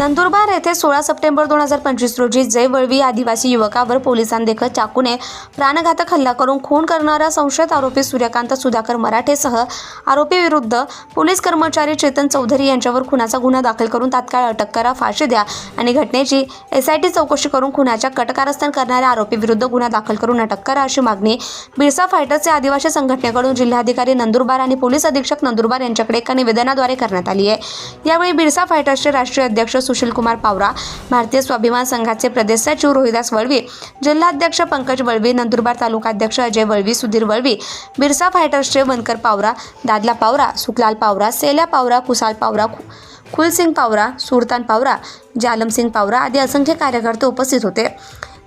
नंदुरबार येथे सोळा सप्टेंबर दोन हजार पंचवीस रोजी जय वळवी आदिवासी युवकावर पोलिसांदेखत चाकूने प्राणघातक हल्ला करून खून करणारा संशयित आरोपी सूर्यकांत सुधाकर मराठेसह आरोपीविरुद्ध पोलीस कर्मचारी चेतन चौधरी यांच्यावर खुनाचा गुन्हा दाखल करून तात्काळ अटक करा फाशी द्या आणि घटनेची एसआयटी चौकशी करून खुनाच्या कटकारस्थान करणाऱ्या आरोपी विरुद्ध गुन्हा दाखल करून अटक करा अशी मागणी बिरसा फायटर्सचे आदिवासी संघटनेकडून जिल्हाधिकारी नंदुरबार आणि पोलीस अधीक्षक नंदुरबार यांच्याकडे एका निवेदनाद्वारे करण्यात आली आहे. यावेळी बिरसा फायटर्सचे राष्ट्रीय अध्यक्ष सुशीलकुमार पावरा भारतीय स्वाभिमान संघाचे प्रदेश सचिव रोहिदास वळवी जिल्हाध्यक्ष पंकज वळवी नंदुरबार तालुकाध्यक्ष अजय वळवी सुधीर वळवी बिरसा फायटर्सचे वनकर पावरा दादला पावरा सुखलाल पावरा सेल्या पावरा कुसाल पावरा खुलसिंग पावरा सुरतान पावरा जालमसिंग पावरा आदी असंख्य कार्यकर्ते उपस्थित होते.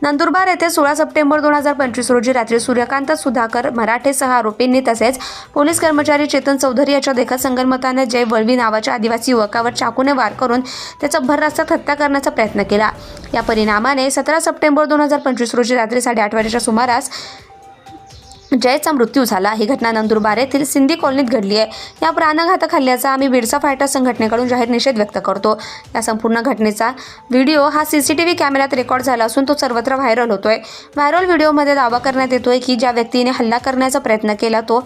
नंदुरबार येथे सोळा सप्टेंबर दोन हजार पंचवीस रोजी रात्री सूर्यकांत सुधाकर मराठेसह आरोपींनी तसेच पोलीस कर्मचारी चेतन चौधरी याच्या देखत संगनमताने जय वळवी नावाच्या आदिवासी युवकावर चाकूने वार करून त्याचा भर रस्त्यात हत्या करण्याचा प्रयत्न केला. या परिणामाने सतरा सप्टेंबर दोन हजार पंचवीस रोजी रात्री साडेआठ वाजेच्या सुमारास जयचा मृत्यू झाला. ही घटना नंदुरबार येथील सिंधी कॉलनीत घडली आहे. या प्राणघातक हल्ल्याचा आम्ही बिरसा फायटर संघटनेकडून जाहीर निषेध व्यक्त करतो. या संपूर्ण घटनेचा व्हिडिओ हा सी सी टी व्ही कॅमेऱ्यात रेकॉर्ड झाला असून तो सर्वत्र व्हायरल होतोय. व्हायरल व्हिडिओमध्ये दावा करण्यात येतोय की ज्या व्यक्तीने हल्ला करण्याचा प्रयत्न केला तो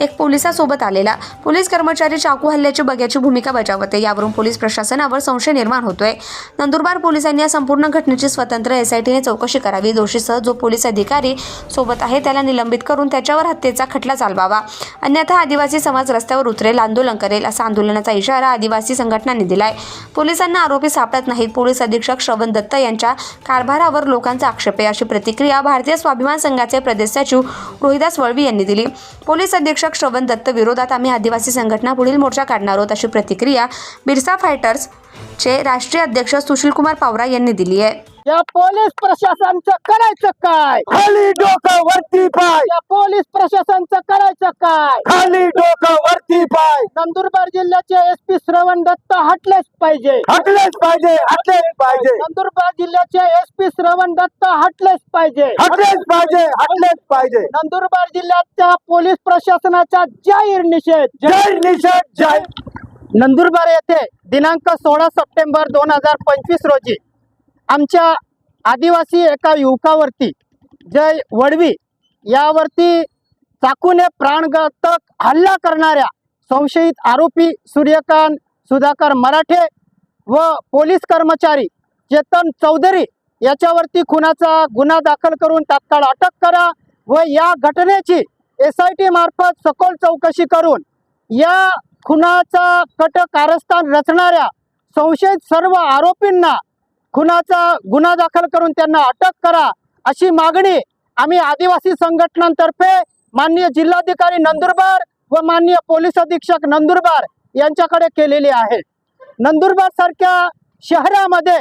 एक पोलिसासोबत आलेला. पोलीस कर्मचारी चाकू हल्ल्याची बघ्याची भूमिका बजावते. यावरून पोलीस प्रशासनावर संशय निर्माण होतोय. नंदुरबार पोलिसांनी या संपूर्ण घटनेची स्वतंत्र एसआयटीने चौकशी करावी. दोषीसह जो पोलीस अधिकारी सोबत आहे त्याला निलंबित करून त्याच्यावर हत्येचा खटला चालवावा. अन्यथा आदिवासी समाज रस्त्यावर उतरेल आंदोलन करेल असा आंदोलनाचा इशारा आदिवासी संघटनांनी दिलाय. पोलिसांना आरोपी सापडत नाहीत. पोलीस अधीक्षक श्रवण दत्त यांच्या कारभारावर लोकांचा आक्षेप आहे अशी प्रतिक्रिया भारतीय स्वाभिमान संघाचे प्रदेश सचिव रोहिदास वळवी यांनी दिली. पोलीस अधीक्षक श्रवण दत्त विरोधात आम्ही आदिवासी संघटना पुढील मोर्चा काढणार आहोत अशी प्रतिक्रिया बिरसा फायटर्सचे राष्ट्रीय अध्यक्ष सुशीलकुमार पावरा यांनी दिली आहे. या पोलीस प्रशासनचं करायचं काय? खाली डोकं वरती पाय. या पोलीस प्रशासनचं करायचं काय? खाली डोकं वरती पाय. नंदुरबार जिल्ह्याचे एस पी श्रवण दत्त हटलेच पाहिजे. हटलेच पाहिजे हटलेच पाहिजे. नंदुरबार जिल्ह्याचे एस पी श्रवण दत्त हटलेच पाहिजे. हटलेच पाहिजे हटलेच पाहिजे. नंदुरबार जिल्ह्याच्या पोलीस प्रशासनाचा जाहीर निषेध. जय निषेध जय नंदुरबार येथे दिनांक सोळा सप्टेंबर दोन हजार पंचवीस रोजी आमच्या आदिवासी एका युवकावरती जय वडवी यावरती चाकूने प्राणघातक हल्ला करणाऱ्या संशयित आरोपी सूर्यकांत सुधाकर मराठे व पोलीस कर्मचारी चेतन चौधरी याच्यावरती खुनाचा गुन्हा दाखल करून तात्काळ अटक करा व या घटनेची एस आय टी मार्फत सखोल चौकशी करून या खुनाचा कट कारस्थान रचणाऱ्या संशयित सर्व आरोपींना खुनाचा गुन्हा दाखल करून त्यांना अटक करा अशी मागणी आम्ही आदिवासी संघटनांतर्फे माननीय जिल्हाधिकारी नंदुरबार व माननीय पोलीस अधीक्षक नंदुरबार यांच्याकडे केलेली आहे. नंदुरबार सारख्या शहरामध्ये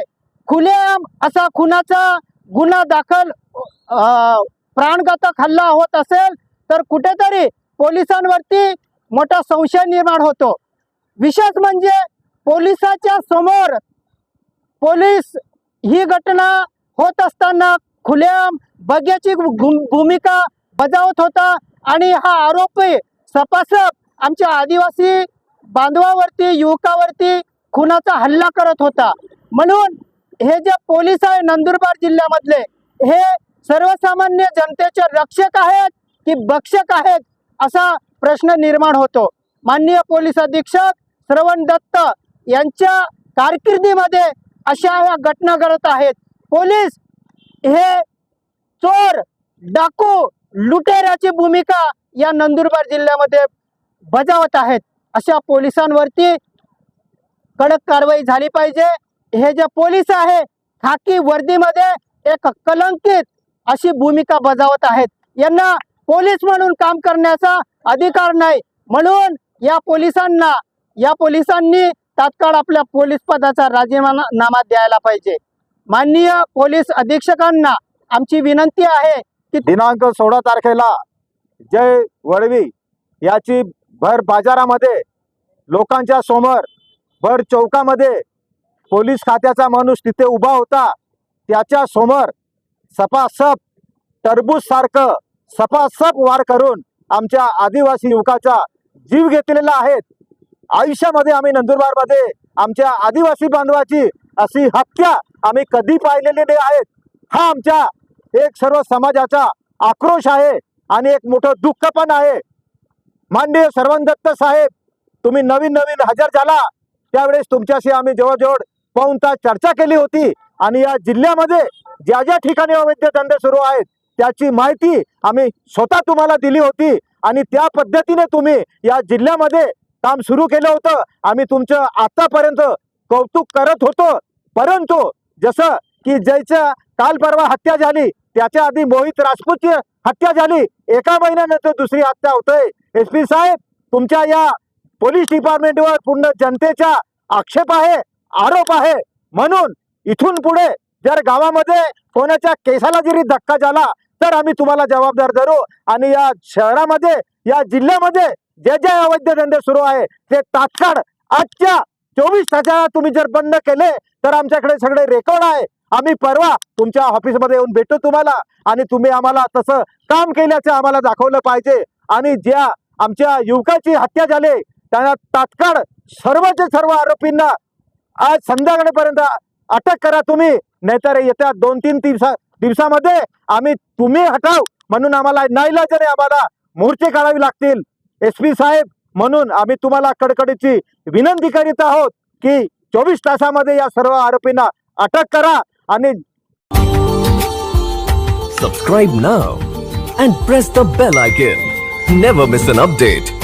खुलेआम असा खुनाचा गुन्हा दाखल प्राणघातक हल्ला होत असेल तर कुठेतरी पोलिसांवरती मोठा संशय निर्माण होतो. विशेष म्हणजे पोलिसाच्या समोर पोलीस ही घटना होत असताना खुल्याम बग्याची भू- भूमिका बजावत होता आणि हा आरोपी सपासप आमच्या आदिवासी बांधवावरती युवकावरती खुनाचा हल्ला करत होता. म्हणून हे जे पोलीस आहे नंदुरबार जिल्ह्यामधले हे सर्वसामान्य जनतेचे रक्षक आहेत की भक्षक आहेत असा प्रश्न निर्माण होतो. माननीय पोलीस अधीक्षक श्रवण दत्त यांच्या कारकिर्दीमध्ये अशा ह्या घटना घडत आहेत. पोलीस हे चोर डाकू लुटेऱ्याची भूमिका या नंदुरबार जिल्ह्यामध्ये बजावत आहेत. अशा पोलिसांवरती कडक कारवाई झाली पाहिजे. हे जे पोलीस आहे खाकी वर्दीमध्ये एक कलंकित अशी भूमिका बजावत आहेत. यांना पोलीस म्हणून काम करण्याचा अधिकार नाही. म्हणून या पोलिसांना या पोलिसांनी तात्काळ आपल्या पोलीस पदाचा राजीनामा नामा द्यायला पाहिजे. माननीय पोलीस अधीक्षकांना आमची विनंती आहे की दिनांक सोळा तारखेला जय वळवी याची भर बाजारामध्ये लोकांच्या समोर भर चौकामध्ये पोलीस खात्याचा माणूस तिथे उभा होता. त्याच्यासमोर सपासप टरबूज सारखं सपासप वार करून आमच्या आदिवासी युवकाचा जीव घेतलेला आहेत आयुष्यामध्ये आम्ही नंदुरबारमध्ये आमच्या आदिवासी बांधवाची अशी हत्या आम्ही कधी पाहिलेली नाही आहेत हा आमच्या एक सर्व समाजाचा आक्रोश आहे आणि एक मोठं दुःख पण आहे. माननीय सर्वांग दत्त साहेब तुम्ही नवीन नवीन हजर झाला. त्यावेळेस तुमच्याशी आम्ही जवळजवळ पाऊन तास चर्चा केली होती आणि या जिल्ह्यामध्ये ज्या ज्या ठिकाणी अवैध दंड सुरू आहेत त्याची माहिती आम्ही स्वतः तुम्हाला दिली होती आणि त्या पद्धतीने तुम्ही या जिल्ह्यामध्ये काम सुरू केलं होतं. आम्ही तुमचं आतापर्यंत कौतुक करत होतो. परंतु जसं की ज्याच्या काल परवा हत्या झाली त्याच्या आधी मोहित राजपूतची हत्या झाली एका महिन्यानंतर दुसरी हत्या होतंय. एस पी साहेब तुमच्या या पोलीस डिपार्टमेंटवर पूर्ण जनतेचा आक्षेप आहे आरोप आहे. म्हणून इथून पुढे जर गावामध्ये कोणाच्या केसाला जरी धक्का झाला तर आम्ही तुम्हाला जबाबदार धरू. आणि या शहरामध्ये या जिल्ह्यामध्ये जे जे अवैध धंदे सुरू आहे ते तात्काळ आजच्या चोवीस तासाला तुम्ही जर बंद केले तर आमच्याकडे सगळे रेकॉर्ड आहे. आम्ही परवा तुमच्या ऑफिसमध्ये येऊन भेटू तुम्हाला आणि तुम्ही आम्हाला तसं काम केल्याचं आम्हाला दाखवलं पाहिजे. आणि ज्या आमच्या युवकाची हत्या झाली त्यांना तात्काळ सर्वचे सर्व आरोपींना आज संध्याकाळपर्यंत अटक करा तुम्ही. नाहीतर येत्या दोन तीन दिवसा दिवसामध्ये आम्ही तुम्ही हटाव म्हणून आम्हाला नाईलाजाने आम्हाला मोर्चे काढावे लागतील. एस पी साहेब म्हणून आम्ही तुम्हाला कडकडीची विनंती करीत आहोत की चोवीस तासामध्ये या सर्व आरोपींना अटक करा आणि subscribe now and press the bell icon never miss an update